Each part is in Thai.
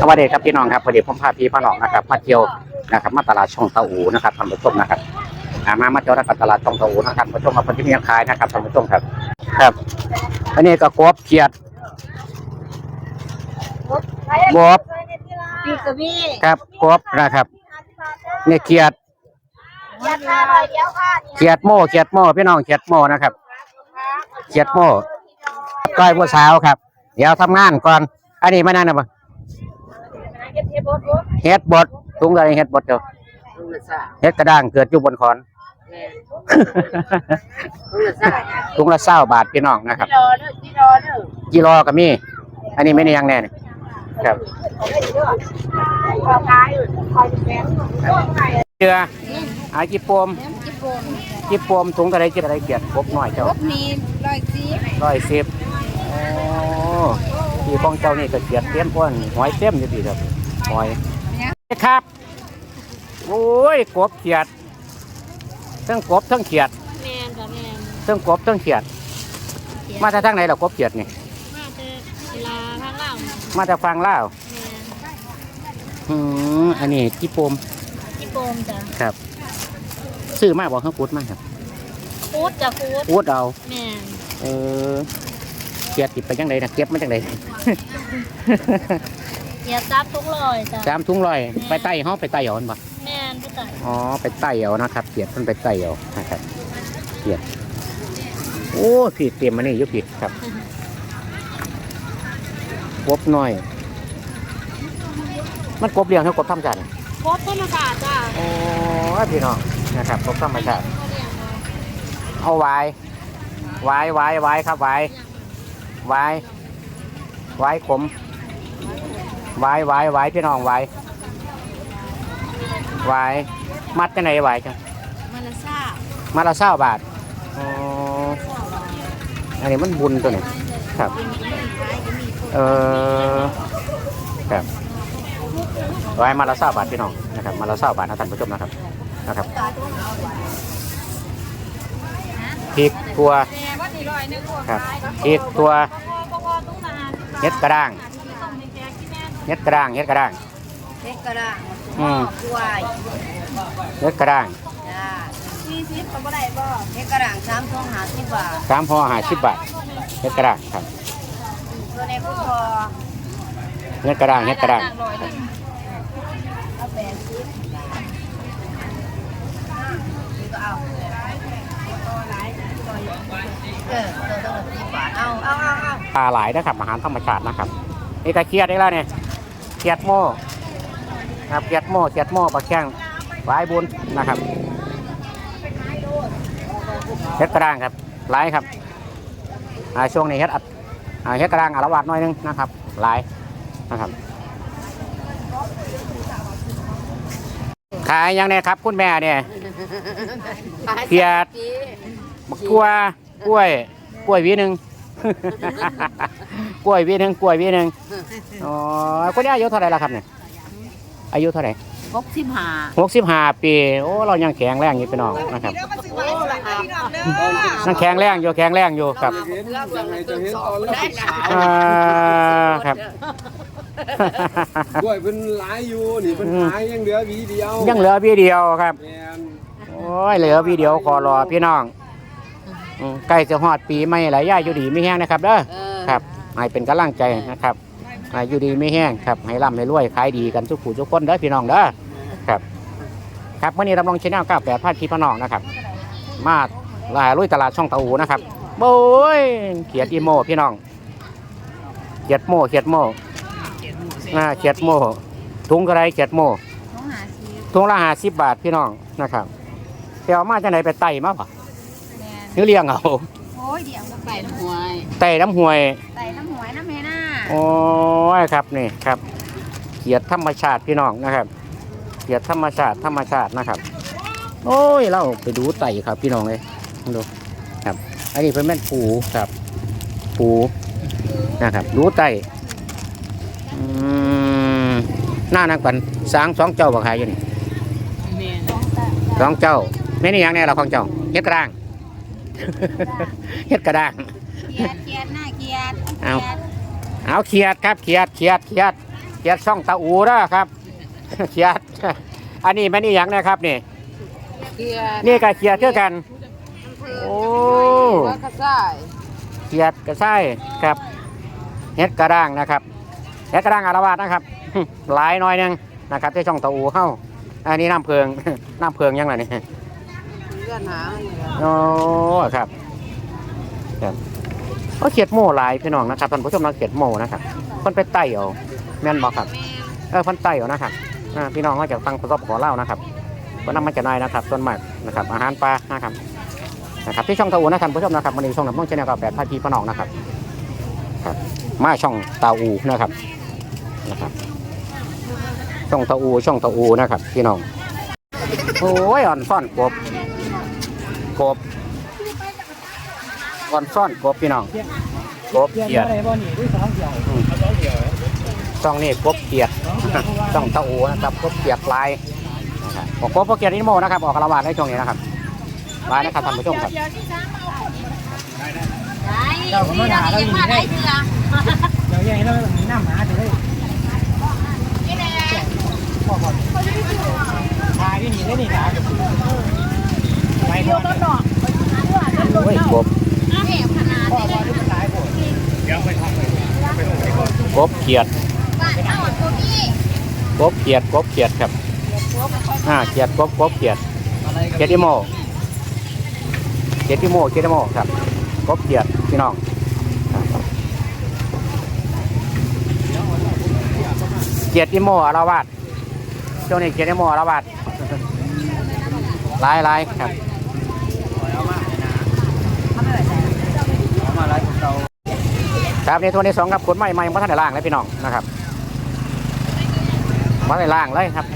สวัสดีครับพี่น้องครับพอดีผมพาพี่พ่อน้องนะครับมาเที่ยวนะครับมาตลาดช่องเตาอูนะครับท่านผู้ชมนะครับอ่ามามาเที่ยวนะครับตลาดช่องเตาอูนะครับท่านผู้ชมมาคนที่มีขายนะครับท่านผู้ชมครับ ครับอันนี้ก็กบเขียดกบพี่กะพี่ครับกบนะครับนี่เขียดยัดหน้าหน่อยเดียวค่ะเขียดโม่เขียดโม่พี่น้องเขียดโม่นะครับเขียดโม่ก้อยบัวสาวครับ เดี๋ยวทำงานก่อนอันนี้ไม่นั่นนะบ่ เก็บเทปบดบดเฮ็ดบดถุงอะไรเฮ็ดบดเดียวลุงละซ่าเฮ็ดกระด้างเกิดอยู่บนขอนแม่ลุงละซ่าถุงละเศร้าบาทพี่น้องนะครับพี่รอเด้อพี่รอเด้อกิโลก็มี อันนี้ไม่ได้ยังแน่นี่ครับขอขายอยู่คอยแฟนเจืออาจิปมจิ๊บโบนจิปมถุงอะไรจิอะไรเกียดครบหน่อยเจ้าพบมีร้อยซีร้อยสิบโอ้ที่ของเจ้านี่ก็เกียดเต็มพ้นหอยเต็มอยู่ดีครับ หอยครับ โอ้ยกบเขียดทั้งกบทั้งเขียดแมนจ้ะแมนทั้งกบทั้งเขียด มาจากทางไหนเรากบเขียดนี่มาเจอเวลาข้างล่างมาจากฟังเล่าวแมนอืมอันนี้จิปมจิ๊บโบนจ้ะครับซื้อมาบอกเขากุดมาครับฟูดจ้ะฟูดกุดเอาแมนเออเกียดติดไปจังไดนะเก็บมาจังได เหยียบซับทุกลอยจ้ะสามถุงลอยไปไต่ห้องไปไต่เอาอันบ่แมนพี่ต่ายอ๋อไปไต่เอานะครับเกียดมันไปไต่เอานะครับเกียดโอ้ผิดเตรียมมานี่อยุผิดครับกบหน่อย มันกบเลี้ยงเท่ากบธรรมชาติโคตรธรรมศาสตร์จ้ะโอ้ยพี่น้องนะครับกบธรรมชาติเขาเรียกว่าเอาไว้ไว้ไว้ไว้ครับไว้ไว้ไว้ขม ไว้ไว้ไว้พี่น้องไว้ไว้มัดจะไหนไว้จังมันละซ่ามัดละเศร้าบาทอ๋ออันนี้มันบุญตัวนี้ครับ เออครับไว้มาละเศร้าบาทพี่น้องนะครับมาละเศร้าบาทนะท่านผู้ชมนะครับนะครับพริกตัวแม่ว่าสี่ร้อยหนึ่งหัวครับพริกตัวพอพอตุ้งนานเฮ็ดกระด้าง เฮ็ดกระด้างเฮ็ดกระด้างเฮ็ดกระด้างอืมกล้วยเฮ็ดกระด้างจ้าสี่สิบก็บ่ได้บ่เฮ็ดกระด้างสามทองห้าสิบบาทสามห่อห้าสิบบาทเฮ็ดกระด้างครับตัวในคุณพอเฮ็ดกระด้างเฮ็ดกระด้างร้อยหนึ่งเอาแปดสิบนี่ก็เอาเออตัวต้องสิบบาทเอาเอาเอาเอาปลาหลายนะครับอาหารธรรมชาตินะครับนี่ก็เครียดได้แล้วเนี่ย เครียดโม่ครับเครียดโม่เครียดโม่ปลาแข้งหลายบุญนะครับเฮ็ดกระด้างครับหลายครับอ่าช่วงนี้เฮ็ดอัดอ่าเฮ็ดกระด้างอารวาสหน่อยนึงนะครับหลายนะครับ ขายยังเนี่ยครับคุณแม่เนี่ยเขียดบักกลัวกล้วย กล้วยหวีหนึ่ง กล้วยหวีหนึ่งกล้วยหวีหนึ่งอ๋อคนนี้อายุเท่าไหร่แล้วครับเนี่ยอายุเท่าไหร่หกสิบห้าหกสิบห้าปี โอ้เรายังแข็งแรงอยู่พี่น้องนะครับยังแข็งแรงอยู่แข็งแรงอยู่ครับเห็นยังไงจะเห็นตอนรับสาวอ่าครับด้วยเป็นหลายอยู่นี่เป็นหายยังเหลือหวีเดียวยังเหลือวีเดียวครับแม่นโอ้ยเหลือวีเดียวขอรอพี่น้องอืมใกล้จะฮอดปีไม่หลายย่าอยู่ดีไม่แห้งนะครับเด้อครับ ให้เป็นกำลังใจนะครับให้อยู่ดีไม่แห้งครับให้ร่ำให้รวยขายดีกันทุกผู้ทุกคนเด้อพี่น้องเด้อครับ ครับวันนี้รับรองชแนล98พาดพี่พี่น้องนะครับ มาลายลุยตลาดช่องตะอูนะครับโอ้ยเขียดอีโมพี่น้องเขียดโมเขียดโมน่าเขียดโมถุงกระไรเขียดโมน้องหาซีถุงละห้าสิบบาทพี่น้องนะครับเดี๋ยวมาจากไหนไปไต่มาปะแมนนึกเลี้ยงเอาโอ้ ยเดี๋ยวไก่น้ำหวยไต่น้ำห่วยไก่น้ำหวยน้ำเมน่าโอ้ยครับนี่ครับเกียรติธรรมชาติพี่น้องนะครับเกียรติธรรมชาติธรรมชาตินะครับ โอ้ยเราไปดูไต่ครับพี่น้องเลยดูครับ อันนี้เป็นแม่นปูครับ ปูนะครับ ดูไต่อืมหน้านักปันสางสองเจ้าบักขายอยู่นี่แมนสองเจ้าไม่นี่ยังแน่เราของเจ้าเฮ็ดกระด้าง เฮ็ดกระด้างเกียดเกียดหน้าเกียดเอาเอาเขียดครับเขียดเขียดเขียดเขียดช่องตะอูนะครับเขียด อันนี้มันนี่อหย่างนะครับนี่เกียร์นี่ก็เขียดคือกันโอ้แล้วก็ใส่เขียดกระไส้ครับเฮ็ดกระด้างนะครับเฮ็ดกระด้างอารวาสนะครับหลายหน้อยหนึงนะครับที่ช่องตะอูเข้าอันนี้น้ำเพิงน้ำเพิงยังไงนี่เลื่อนหางโอ้ครับ ครับก็เขียดโม่หลายพี่น้องนะครับท่านผู้ชมเราเขียดโม่นะครับเพิ่นไปไต่เอาแม่นบอกครับเออเพิ่นไต่เอานะครับอ่าพี่น้องก็จะฟังประสบขอเล่านะครับเพิ่นนำมาจากนายนะครับต้นหมากนะครับ อาหารปลานะครับนะครับที่ช่องตะอูนะท่านผู้ชมนะครับวันนี้ช่องน้ำมันเชนแนลกับแปดพันพี่พี่น้องนะครับครับ มาช่องตาอูนะครับนะครับ ช่องตาอูช่องตาอูนะครับ พี่น้องโอ้ยอ่อนซ่อนกบกบ ก่อนซ่อนกบพี่น้องกบเขียดช่องนี้กบเขียดช่องตะโอนะครับกบเขียดลายบอกกบเขียดนิโมนะครับออกกระบาดในช่วงนี้นะครับลายนะครับท่านผู้ชมครับเจ้าก็มาด่าเราอยู่ได้เดี๋ยวยังไงเราหนีหน้าหมาจะได้พ่อก่อนตายที่หนีได้หนีหนาไปก่อนโอ้ยกบ พ่อก่อนที่มันตายหมดกบเขียดกบเขียดกบเขียดครับอ่าเขียดกบกบเขียดเขียดนิโมเขียดนิโมเขียดนิโมครับกบเขียดพี่น้องเขียดนิโมอารวาสช่วงนี้เขียดนิโมอารวาสหลายลายครับ มาอะไรของเรา ครับในตัวที่สองครับขนใหม่ใหม่มาท่านในล่างเลยพี่น้องนะครับมาในล่างเลยครับ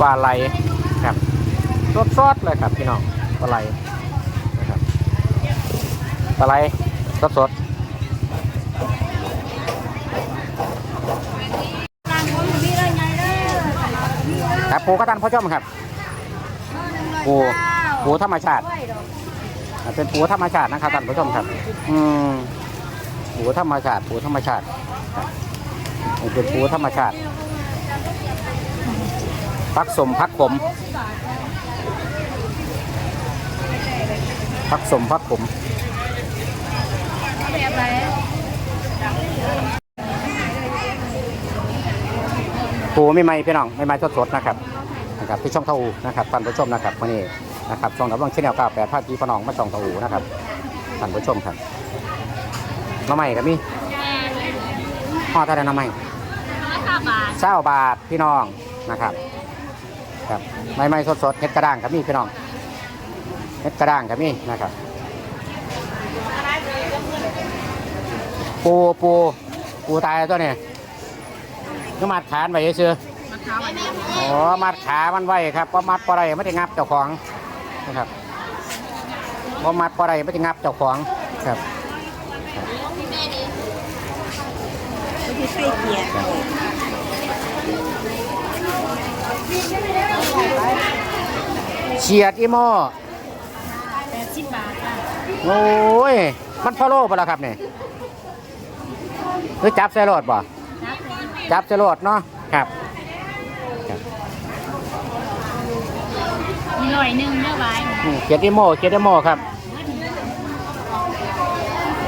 ปลาไหลครับสดสดเลยครับพี่น้องปลาไหลนะครับปลาไหลสดสดครับปูกระตันพ่อจ้อมครับปูปูธรรมชาติ เป็นปูธรรมชาตินะครับท่านผู้ชมครับ อืมปูธรรมชาติปูธรรมชาติเป็นปูธรรมชาติพักสมพักขมพักสมพักขมปูไม่ไม่พี่น้องไม่ไม่สดๆนะครับนะครับที่ช่องเท่านะครับท่านผู้ชมนะครับวันนี้ นะครับช่องดับเบิลชแนล98ภาคกีพนองมาช่องตะอูนะครับท่านผู้ชมครับน้ำใหม่กับมีห่อเท่าไหร่น้ำใหม่เศร้าบาทพี่น้องนะครับครับไม่ไม่สดสดๆเห็ดกระด้างกับมีพี่น้องเห็ดกระด้างกับมีนะครับ ปูปูปูตายตัวนี้ก็มัดขานไว้เชื่อๆอ๋อมัดขามันไว้ครับเพราะมัดปลาไรไม่ได้งับเจ้าของ นะครับเพราะมัดปลาไรไม่ได้งับเจ้าของครับเฉียดอีโมโอ้ย มันพอโลไปแล้วครับเนี่ยหรือจับใส่รถบ่จับใส่รถเนาะครับ มีหน่อยหนึงเนื้อไว้อืมเขียดอีโมเขียดอีโมครับ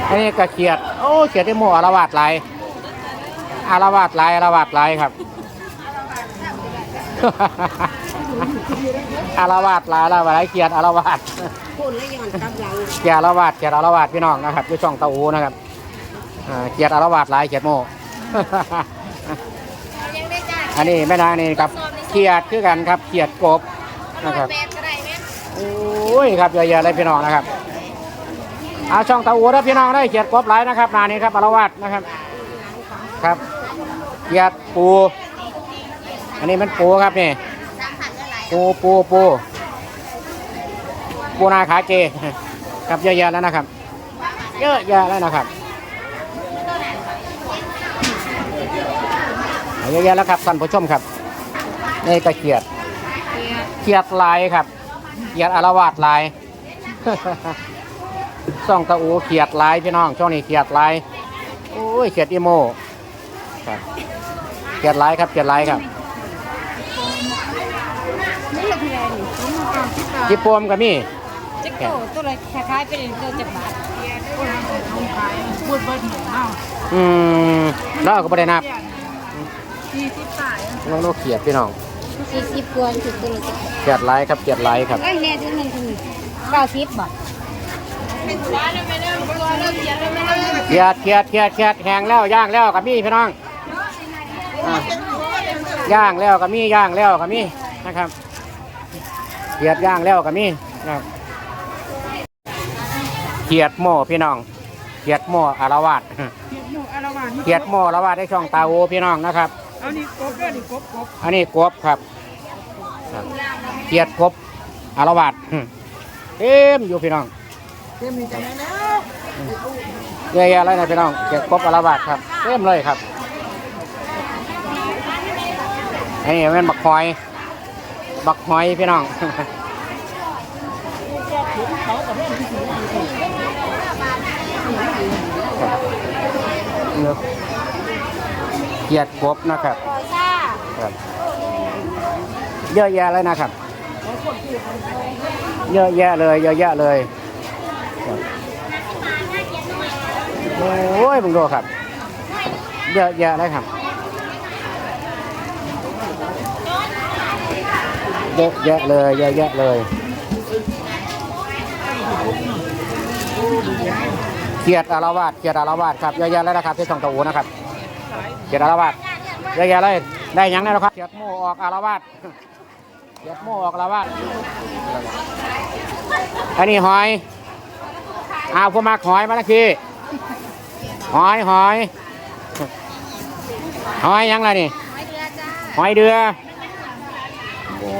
อันนี้ก็เขียด โอ้เขียดอีโมอารวาสหลายอารวาสหลายอารวาสหลายครับ อารวาสหลายอารวาสหลายเขียดอารวาสคนล้วย้อนกลับหลังเขียดอารวาสเขียดอารวาสพี่น้องนะครับที่ช่องเตาอูนะครับอ่าเขียดอารวาสหลายเขียดโม อันนี้แม่นางนี่ครับเขียดคือกันครับเขียดกบ นะครับแปดก็ได้ไหมโอ้ยครับเยอะๆเลยพี่น้องนะครับเอาช่องตาอูนะพี่น้องได้เกียรติกบหลายนะครับนานี้ครับอารวาสนะครับ ครับเกียรติปู อันนี้มันปูครับนี่ปูปูปูปูนาขาเจครับเยอะๆแล้วนะครับ เยอะแยะแล้วนะครับเยอะแยะแล้วครับท่านผู้ชมครับนี่ก็เกียรติ เกียรติลายครับ เกียรติอารวาสลายซ่องตะอูเขียดลายพี่น้องช่วงนี้เขียดลายโอ้ยเขียดอีโมครับเขียดลายครับเขียดลายครับนี่ละพี่แดงนี่ผมเอาสิบบาทจิปวมก็มีจิ๊กโก้ตัวละไรคล้ายๆเป็นตัวจับบาทพูดเบิดหมูเนาะอืมแล้วก็บ่ได้นับสี่สิบสายน้องโลกเขียดพี่น้อง สี่สิบกว่าถึงตัวละจับเขียดหลายครับเขียดหลายครับเอ้ยแน่ตัวหนึ่งถึงเก้าสิบบาทเขียดเขียดเขียดเขียดแห้งแล้วย่างแล้วก็มีพี่น้องอะย่างแล้วก็มีย่างแล้วก็มีนะครับเขียดย่างแล้วก็มีนะครับเขียดโม่พี่น้องเขียดโม่อารวาสเขียดหมูอารวาสเขียดโม่อารวาสได้ช่องตาโอพี่น้องนะครับเอานี่กบเด้อนี่กบกบอันนี้กบครับครับเขียดกบอารวาสเต็มอยู่พี่น้องเต็มนี่จังไดแล้วเยอะแยะเลยนะพี่น้องเขียดกบอารวาสครับเต็มเลยครับอันนี้เป็นบักหอย บักหอยพี่น้องเียดกบนะครับครับเยอะแยะเลยนะครับ เยอะแยะเลย เยอะแยะเลยโอ้ยมึงดูครับ เยอะแยะเลยครับเยอะแยะเลยเยอะแยะเลยเกียรติอารวาสเกียรติอารวาสครับเยอะแยะเลยนะครับที่ช่องตะอูนะครับ เกียรติอารวาสเยอะแยะเลยได้ยังแน่นอนครับเขียดโม่ออกอารวาสเขียดโม่ออกอารวาสอันนี้หอยเอาพวกมาหอยมาละคีหอยหอยหอยยังไงนี่หอยเดือโอ้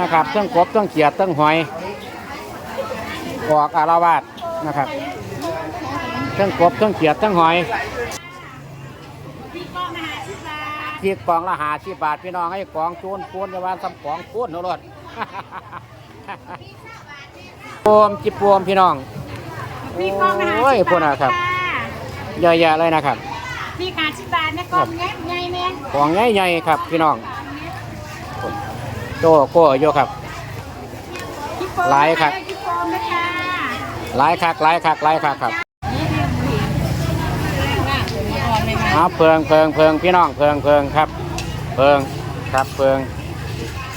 นะครับเครื่องกบเครื่องเขียดเครื่องหอยออกอารวาสนะครับเครื่องกบเครื่องเขียดเครื่องหอย ที่กล่องละหาสิบบาทพี่น้องให้กล่องจูนปูนจะวานสำกล่องปูนเอารถปวมจิปวมพี่น้องพี่กองมาหาโอ้ยสิบพวกบาน่ะทครับค่ะเยอะแยะเลยนะครับ พี่ขาดสิบบาทนะกองแง่ใหญ่แม่ของใหญ่ๆครับ พี่น้องโตโก้โยครับ พี่โปมหลายครับ พี่โปมนะคะ หลายคักหลายคักหลายคักครับ เอาเพิงเพิงเพิงพี่น้องเพิงเพิงครับเพิงครับเพิง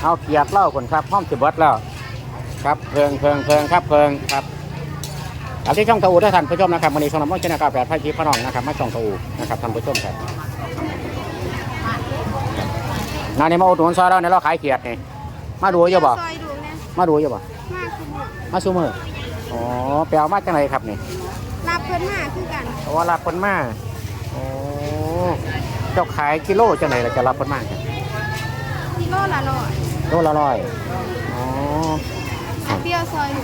เอาเกียดเหล่าคนครับห้อมสิเบิดแล้วครับเพิงเพิงเพิงครับเพิงครับเอาที่ช่องตะอูด้วยท่านผู้ชมนะครับวันนี้ช่องน้ำมันชนะกาแฟพายชีพน้องนะครับมาช่องตะอูนะครับท่านผู้ชมครับนานี่มาอุดหนุนซอยเราเนี่ยเราขายเกียดนี่มาดูอยู่บ่ซอยดูนะมาดูอยู่บ่มากคือหมดมาซูมืออ๋อไปเอามาจากไหนครับนี่รับเพิ่นมาคือกันเพราะว่ารับคนมาโอ้ เจ้าขายกิโลจากไหนเราจะรับคนมาครับกิโลละร้อยโลละร้อยอ๋อเปรี้ยวซอยหนู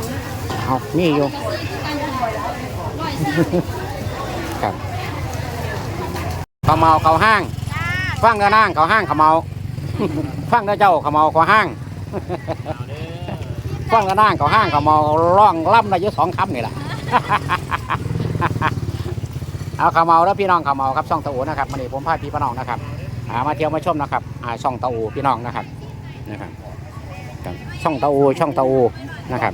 เอานี่อยู่ครับเขาเมาเขาห้างจ้าฟังเด้อนางเขาห้างเขาเมา ฟังเด้อเจ้าเขาเมาเขาห้าง ฟังเด้อนางเขาห้างเขาเมาร้องล่ำได้อยุสองคำนี่แหละ เอาเขาเมาแล้วพี่น้องเขาเมาครับช่องตะอูนะครับวันนี้ผมพาพี่พี่น้องนะครับอ่ามาเที่ยวมาชมนะครับอ่าช่องตะอูพี่น้องนะครับนะครับครับช่องตะอูช่องตะอูนะครับ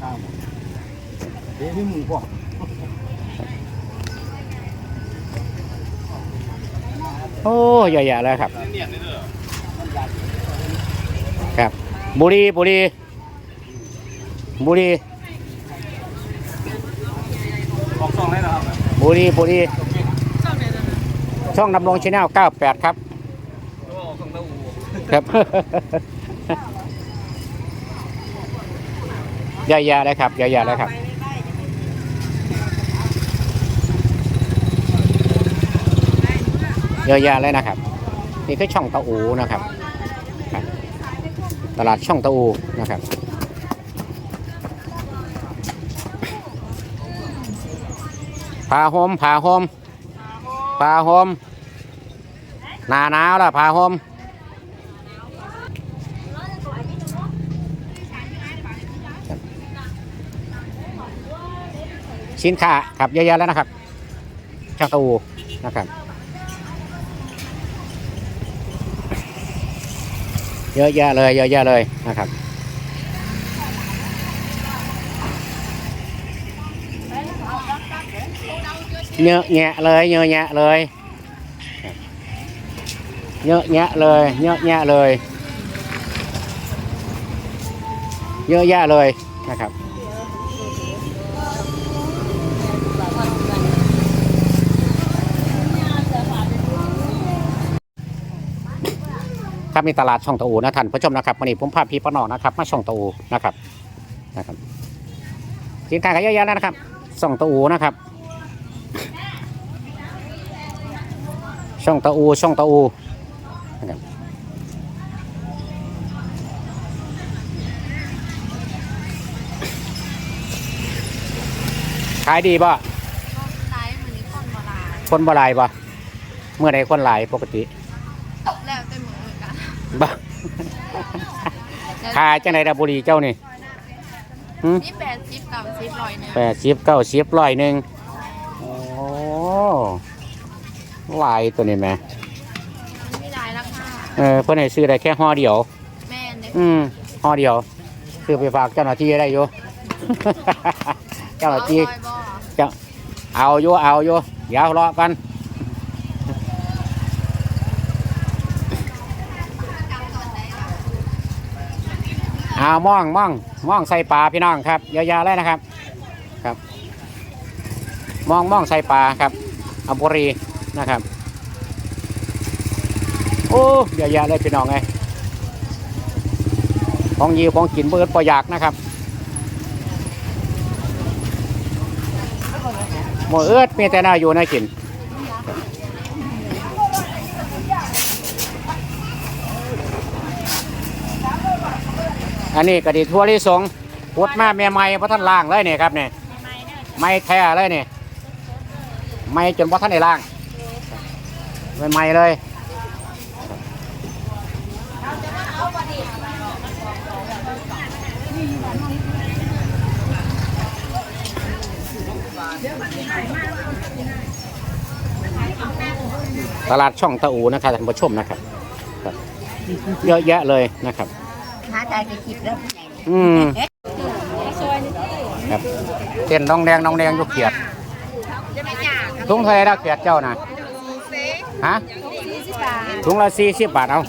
เดี๋ยวพี่หมูบอกโอ้เยอะแยะเลยครับ ครับ บุรีบุรีบุรีบอกสองได้แล้วครับบุรีบุรี ช่องดำรงชแนล98 ครับตัวออกสองตะอูครับเยอะแยะเลยครับเยอะแยะเลยครับ เยอะแยะเลยนะครับ นี่คือช่องตะอูนะครับครับ ตลาดช่องตะอูนะครับพาโฮมพาโฮม พาโฮมหนาหนาวล้วพาโฮมสินค้าครับเยอะแยะแล้วนะครับชาตูนะครับ เยอะแยะเลย เยอะแยะเลยนะครับ เยอะแยะเลยเยอะแยะเลยเยอะแยะเลยเยอะแยะเลย เยอะแยะเลยนะครับครับมีตลาดช่องตะอูนะท่านผู้ชมนะครับวันนี้ผมพาพี่ป้านองนะครับ มาช่องตะอูนะครับนะครับสินค้าก็เยอะแยะแล้วนะครับช่องตะอูนะครับ ช่องตะอูช่องตะอูนะครับขายดีป่ะไลฟ์มันนี่คนมาลายคนบ่หลายป่ะเมื่อใดคนหลายปกติแล้วแต่มือกันบ้าขายจังไดดาบุรีเจ้านี่นี่แปดสิบกับสิบร้อยเนี่ยแปดสิบเก้าสิบร้อยหนึ่ง ลายตัวนี้แหม่มันมีหลายราคาเออเพื่อนให้ซื้อได้แค่ห่อเดียว แม่เนี่ยอืมห่อเดียว ซื้อไปฝากเจ้าหน้าที่ได้อยู่ เจ้าหน้าที่ซอยบ่จะเอาอยู่เอาอยู่เดี๋ยวรอกันเอาม่องม่องม่องใส่ปลาพี่น้องครับยาวๆเลยนะครับ ครับม่องม่องใส่ปลาครับอัมบุรี นะครับ โอ้เยอะๆเลยพี่น้องไงของยิวของกินเบิดปอยากนะครับหมดเอื้อดมีแต่น่าอยู่น่ากินอันนี้กะดิทั่วลิสงปดมาแม่ไม้พระท่านล่างเลยเนี่ยครับเนี่ยไม้แท้เลยเนี่ยไม้จนพระท่านได้ล่าง ไม่ไม้เลยตลาดช่องตะอูนะครับท่านผู้ชมนะครับครับ เยอะแยะเลยนะครับหาใจไปคิดแล้วอืมครับเต้นน้องแดงน้องแดงอยุกเกียดจะไม่ยากถุงเท่าไหรแล้วเกียดเจ้านะ ฮะสี่สิบบาทถุงละสี่สิบบาทเอา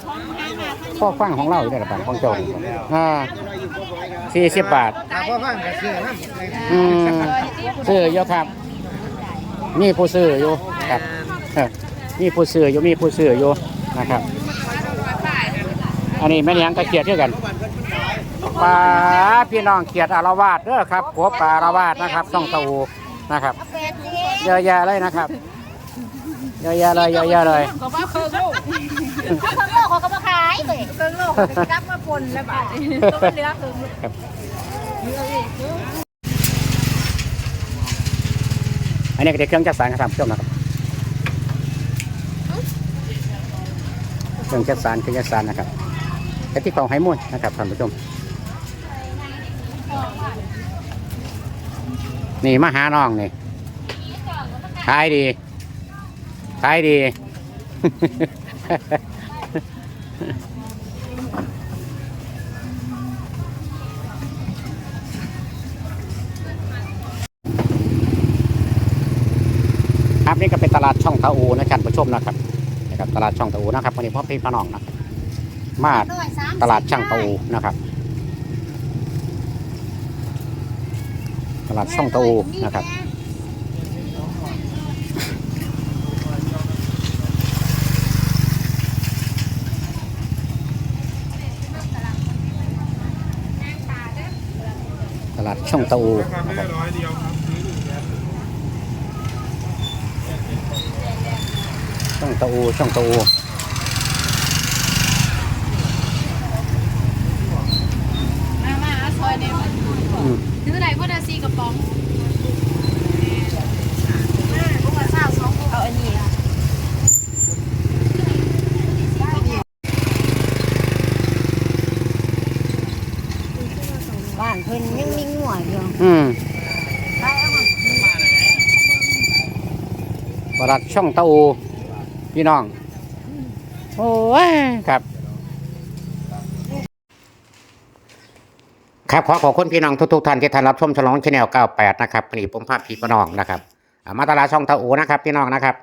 พ่อฟังของเราอยู่ในระบาดของเจ้านี่อ่าสี่สิบบาทถ้าพ่อฟังก็ซื้อนะอืมซื้ออยู่ครับมีผู้ซื้ออยู่ครับเอ้อมีผู้ซื้ออยู่มีผู้ซื้ออยู่นะครับ อันนี้แม่นยังก็เขียดด้วยกันปลาพี่น้องเขียดอารวาสเด้อครับหัวปลาอารวาสนะครับต้องตูนะครับแปดสิบเยอะแยะเลยนะครับเยอยะเลยยอยะเลยก็ว่าเครื่องโลกเครื่องโลกเขาก็มาขายเลยเครื่องโลกจับมาปนแล้วบาทตัวเนื้อเคืองอันนี้ก็เด็กเครื่องจักรสารครับท่านผู้ชมนะครับเครื่องจักรสารเครื่องจักรสารนะครับแต่ที่ของไฮมูลนะครับท่านผู้ชมนี่มาหาน้องนี่ขายดี ขายดี ครับนี่ก็เป็นตลาดช่องตะอูนะท่านผู้ชมนะครับนะครับ ตลาดช่องตะอูนะครับวันนี้พ่อพี่พ่อน้องนะครับมาตลาดช่างตะอูนะครับ ตลาดช่องตะอูนะครับ ตลาด ช่องตะอูนะครับช่องตะอูช่องตะอู มามาซอยเดียว อืม ซื้อไหนก็ได้ซีกระป๋องพวกมาเศร้าสองเอาอันนี้ บ้านเพิ่นยังมีงัวอยู่ อืม ไปเอามา ประห ลัดช่องเต้าอูพี่น้อง โอ้ยครับ ครับขอขอบคุณพี่น้องทุกๆท่านที่ท่านรับชมฉลองชแนล98 นะครับนี่ผมภาพพี่น้องนะครับอ่ามาตลาดช่องเต้าอูนะครับ พี่น้องนะครับ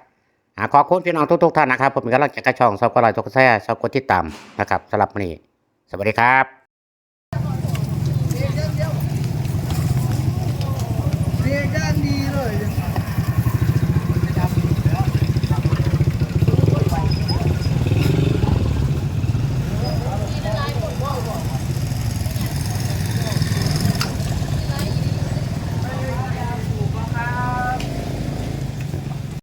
อ่าขอบคุณพี่น้องทุกๆท่านนะครับ ผมเป็นกำลังใจกระช่องชอบกดไลค์กดแชร์ชอบกดติดตามนะครับสำหรับวันนี้ สวัสดีครับ